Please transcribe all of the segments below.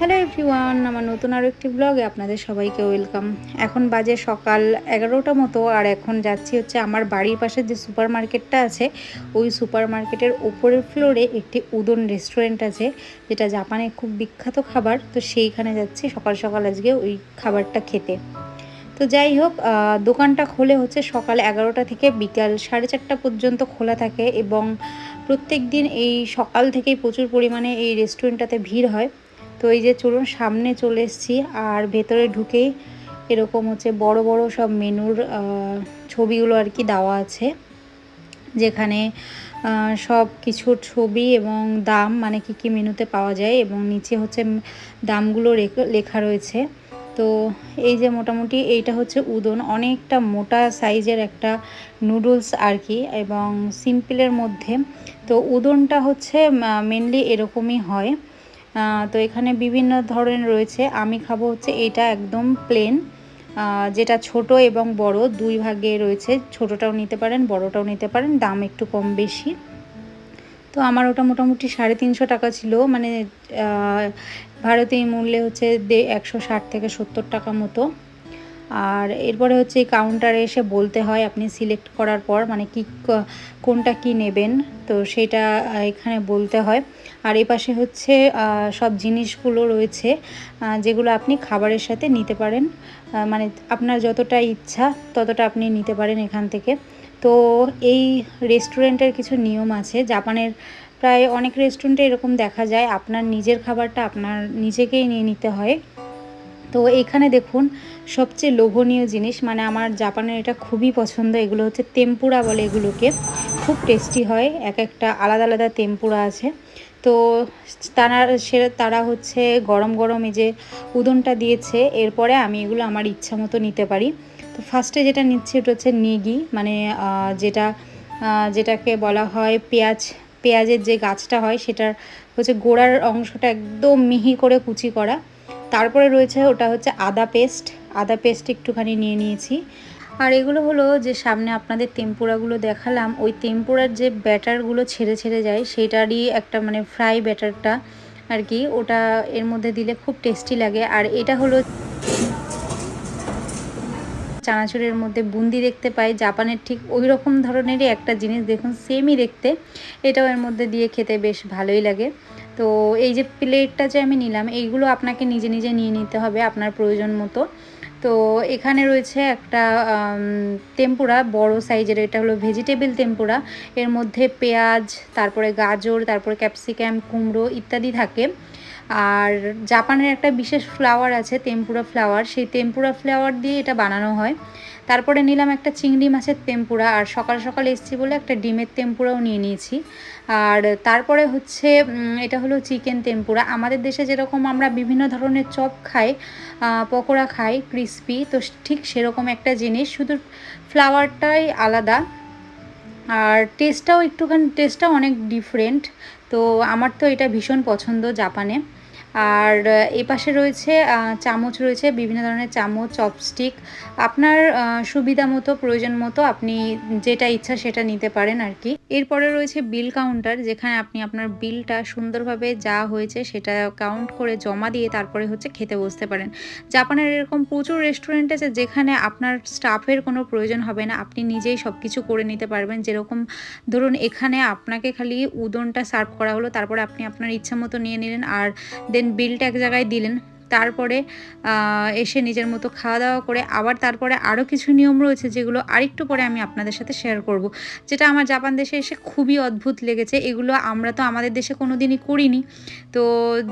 Hello everyone, আমার নতুন আরও একটি ব্লগে আপনাদের সবাইকে ওয়েলকাম এখন বাজে সকাল এগারোটা মতো, আর এখন যাচ্ছি হচ্ছে আমার বাড়ির পাশে যে সুপার মার্কেটটা আছে, ওই সুপার মার্কেটের ওপরের ফ্লোরে একটি উদন রেস্টুরেন্ট আছে, যেটা জাপানে খুব বিখ্যাত খাবার। তো সেইখানে যাচ্ছি সকাল সকাল আজকে ওই খাবারটা খেতে। তো যাই হোক দোকানটা খোলে হচ্ছে সকাল এগারোটা থেকে বিকাল সাড়ে চারটা পর্যন্ত খোলা থাকে এবং প্রত্যেক দিন এই সকাল থেকেই প্রচুর পরিমাণে এই রেস্টুরেন্টটাতে ভিড় হয়। তো এই যে চলুন সামনে চলে এসেছি, আর ভেতরে ঢুকেই এরকম হচ্ছে বড় বড় সব মেনুর ছবিগুলো আর কি দেওয়া আছে। যেখানে সব কিছুর ছবি এবং দাম মানে কি কি মেনুতে পাওয়া যায় এবং নিচে হচ্ছে দামগুলো লেখা রয়েছে। তো এই যে মোটামুটি এইটা হচ্ছে উদন। অনেকটা মোটা সাইজের একটা নুডলস আর কি, এবং সিম্পলের মধ্যে। তো উদনটা হচ্ছে মেনলি এরকমই হয়। তো এখানে বিভিন্ন ধরনের রয়েছে। আমি খাব হচ্ছে এটা একদম প্লেন যেটা ছোট এবং বড়, দুই ভাগে রয়েছে। ছোটটাও নিতে পারেন, বড়টাও নিতে পারেন, দাম একটু কম বেশি। তো আমার ওটা মোটামুটি সাড়ে তিনশো টাকা ছিল মানে ভারতীয় মূল্যে হচ্ছে একশো ষাট থেকে সত্তর টাকা মতো। আর এরপরে হচ্ছে এই কাউন্টারে এসে বলতে হয় আপনি সিলেক্ট করার পর মানে কি কোনটা কি নেবেন? তো সেটা এখানে বলতে হয়। আর এই পাশে হচ্ছে সব জিনিসগুলো রয়েছে যেগুলো আপনি খাবারের সাথে নিতে পারেন। মানে আপনার যতটা ইচ্ছা ততটা আপনি নিতে পারেন এখান থেকে। তো এই রেস্টুরেন্টের কিছু নিয়ম আছে। জাপানের প্রায় অনেক রেস্টুরেন্টে এরকম দেখা যায়। আপনার নিজের খাবারটা আপনার নিজেকেই নিয়ে নিতে হয়। তো এখানে দেখুন, সবচেয়ে লোভনীয় জিনিস মানে আমার জাপানের এটা খুবই পছন্দ, এগুলো হচ্ছে তেম্পুরা বলে এগুলোকে। খুব টেস্টি হয়, এক একটা আলাদা আলাদা তেম্পুরা আছে। তো তারা, সে তারা হচ্ছে গরম গরম এই যে উদনটা দিয়েছে, এরপরে আমি এগুলো আমার ইচ্ছা মতো নিতে পারি। তো ফার্স্টে যেটা নিচ্ছি এটা হচ্ছে নেগি মানে যেটা যেটাকে বলা হয় পেঁয়াজ, পেঁয়াজের যে গাছটা হয়, সেটার হচ্ছে গোড়ার অংশটা একদম মিহি করে কুচি করা। তারপরে রয়েছে ওটা হচ্ছে আদা পেস্ট। আদা পেস্ট একটুখানি নিয়ে নিয়েছি। আর এগুলো হলো যে সামনে আপনাদের তেম্পুরাগুলো দেখালাম, ওই তেম্পুরার যে ব্যাটারগুলো ছেড়ে ছেড়ে যায়, সেটারই একটা মানে ফ্রাই ব্যাটারটা আর কি, ওটা এর মধ্যে দিলে খুব টেস্টি লাগে। আর এটা হলো চানাচুরের মধ্যে বুন্দি দেখতে পাই। জাপানের ঠিক ওই রকম ধরনেরই একটা জিনিস দেখুন সেমই দেখতে। এটাও এর মধ্যে দিয়ে খেতে বেশ ভালোই লাগে। তো এই যে প্লেটটা যে আমি নিলাম, এইগুলো আপনাকে নিজে নিজে নিয়ে নিতে হবে আপনার প্রয়োজন মতো। তো এখানে রয়েছে একটা তেম্পুরা বড় সাইজের এটা হলো ভেজিটেবল তেম্পুরা এর মধ্যে পেঁয়াজ, তারপরে গাজর, তারপরে ক্যাপসিকাম কুমড়ো ইত্যাদি থাকে। আর জাপানের একটা বিশেষ ফ্লাওয়ার আছে তেম্পুরা ফ্লাওয়ার সেই তেম্পুরা ফ্লাওয়ার দিয়ে এটা বানানো হয়। তারপরে নিলাম একটা চিংড়ি মাছের তেম্পুরা আর সকাল সকাল এসেছি বলে একটা ডিমের তেম্পুরাও নিয়ে নিয়েছি। আর তারপরে হচ্ছে এটা হলো চিকেন তেম্পুরা আমাদের দেশে যেরকম আমরা বিভিন্ন ধরনের চপ খাই পকোড়া খাই ক্রিস্পি তো ঠিক সেরকম একটা জিনিস। শুধু ফ্লাওয়ারটাই আলাদা। আর টেস্টটাও একটুখানি টেস্টটা অনেক ডিফারেন্ট তো আমার তো এটা ভীষণ পছন্দ জাপানে। আর এ পাশে রয়েছে চামচ রয়েছে, বিভিন্ন ধরনের চামচ, চপস্টিক। আপনার সুবিধা মতো, প্রয়োজন মতো আপনি যেটা ইচ্ছা সেটা নিতে পারেন আর কি। এরপরে রয়েছে বিল কাউন্টার, যেখানে আপনি আপনার বিলটা সুন্দরভাবে যা হয়েছে সেটা কাউন্ট করে জমা দিয়ে তারপরে হচ্ছে খেতে বসতে পারেন। জাপানের এরকম প্রচুর রেস্টুরেন্ট আছে যেখানে আপনার স্টাফের কোনো প্রয়োজন হবে না, আপনি নিজেই সব কিছু করে নিতে পারবেন। যেরকম ধরুন, এখানে আপনাকে খালি উদনটা সার্ভ করা হলো, তারপরে আপনি আপনার ইচ্ছা মতো নিয়ে নিলেন, আর দেন বিলটা এক জায়গায় দিলেন। তারপরে এসে নিজের মতো খাওয়া দাওয়া করে আবার তারপরে আরও কিছু নিয়ম রয়েছে যেগুলো আরেকটু পরে আমি আপনাদের সাথে শেয়ার করব। যেটা আমার জাপান দেশে এসে খুবই অদ্ভুত লেগেছে। এগুলো আমরা তো আমাদের দেশে কোনো দিনই করিনি। তো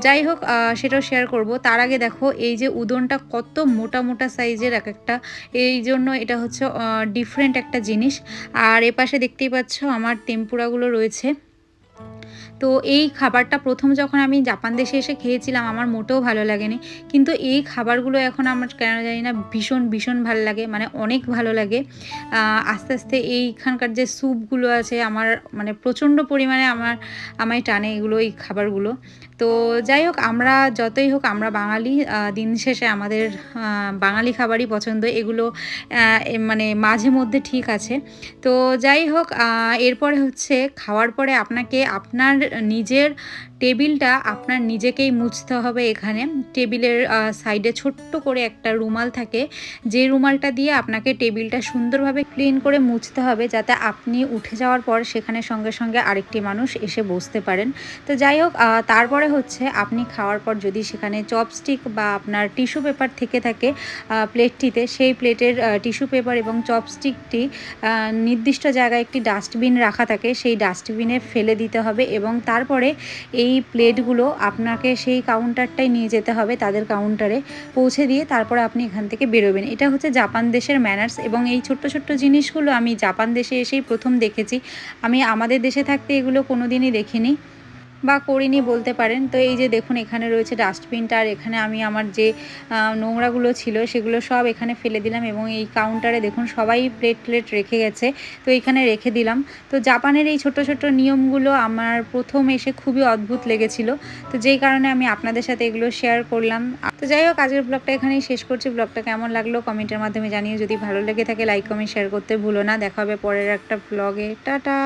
যাই হোক সেটাও শেয়ার করব। তার আগে দেখো, এই যে উদনটা কত মোটা মোটা সাইজের এক একটা। এই জন্য এটা হচ্ছে ডিফারেন্ট একটা জিনিস। আর এপাশে দেখতেই পাচ্ছ, আমার তেম্পুরাগুলো রয়েছে। তো এই খাবারটা প্রথম যখন আমি জাপান দেশে এসে খেয়েছিলাম, আমার মোটেও ভালো লাগেনি। কিন্তু এই খাবারগুলো এখন আমার কেন জানি না ভীষণ ভীষণ ভালো লাগে মানে অনেক ভালো লাগে। আস্তে আস্তে এইখানকার যে স্যুপগুলো আছে, আমার মানে প্রচণ্ড পরিমাণে আমার, আমায় টানে এগুলো, এই খাবারগুলো। তো যাই হোক, আমরা যতই হোক আমরা বাঙালি দিন শেষে আমাদের বাঙালি খাবারই পছন্দ। এগুলো মানে মাঝে মধ্যে ঠিক আছে। তো যাই হোক এরপরে হচ্ছে, খাওয়ার পরে আপনাকে আপনার নিজের টেবিলটা আপনার নিজেকেই মুছতে হবে এখানে। টেবিলের সাইডে ছোট্ট করে একটা রুমাল থাকে। যে রুমালটা দিয়ে আপনাকে টেবিলটা সুন্দরভাবে ক্লিন করে মুছতে হবে যাতে আপনি উঠে যাওয়ার পর সেখানে সঙ্গে সঙ্গে আরেকটি মানুষ এসে বসতে পারেন। তো যাই হোক তারপরে হচ্ছে আপনি খাওয়ার পর যদি সেখানে চপস্টিক বা আপনার টিস্যু পেপার থেকে থাকে প্লেটটিতে, সেই প্লেটের টিস্যু পেপার এবং চপস্টিকটি নির্দিষ্ট জায়গায় একটি ডাস্টবিন রাখা থাকে, সেই ডাস্টবিনে ফেলে দিতে হবে এবং তারপরে এই প্লেটগুলো আপনাকে সেই কাউন্টারটাই নিয়ে যেতে হবে তাদের কাউন্টারে পৌঁছে দিয়ে তারপরে আপনি এখান থেকে বেরোবেন। এটা হচ্ছে জাপান দেশের ম্যানার্স এবং এই ছোট্ট ছোট্ট জিনিসগুলো আমি জাপান দেশে এসেই প্রথম দেখেছি। আমি আমাদের দেশে থাকতে এগুলো কোনো দিনই দেখিনি। বা করিনি বলতে পারেন। তো এই যে দেখুন, এখানে রয়েছে ডাস্টবিনটা আর এখানে আমি আমার যে নোংরাগুলো ছিল সেগুলো সব এখানে ফেলে দিলাম এবং এই কাউন্টারে দেখুন সবাই প্লেট প্লেট রেখে গেছে। তো এখানে রেখে দিলাম। তো জাপানের এই ছোট ছোট নিয়মগুলো আমার প্রথম এসে খুবই অদ্ভুত লেগেছিল। তো যেই কারণে আমি আপনাদের সাথে এগুলো শেয়ার করলাম। তো যাই হোক, আজকের ব্লগটা এখানেই শেষ করছি। ব্লগটা কেমন লাগল কমেন্টের মাধ্যমে জানিয়ে যদি ভালো লেগে থাকে লাইক কমেন্ট শেয়ার করতে ভুলো না। দেখা হবে পরের একটা ব্লগে টাটা!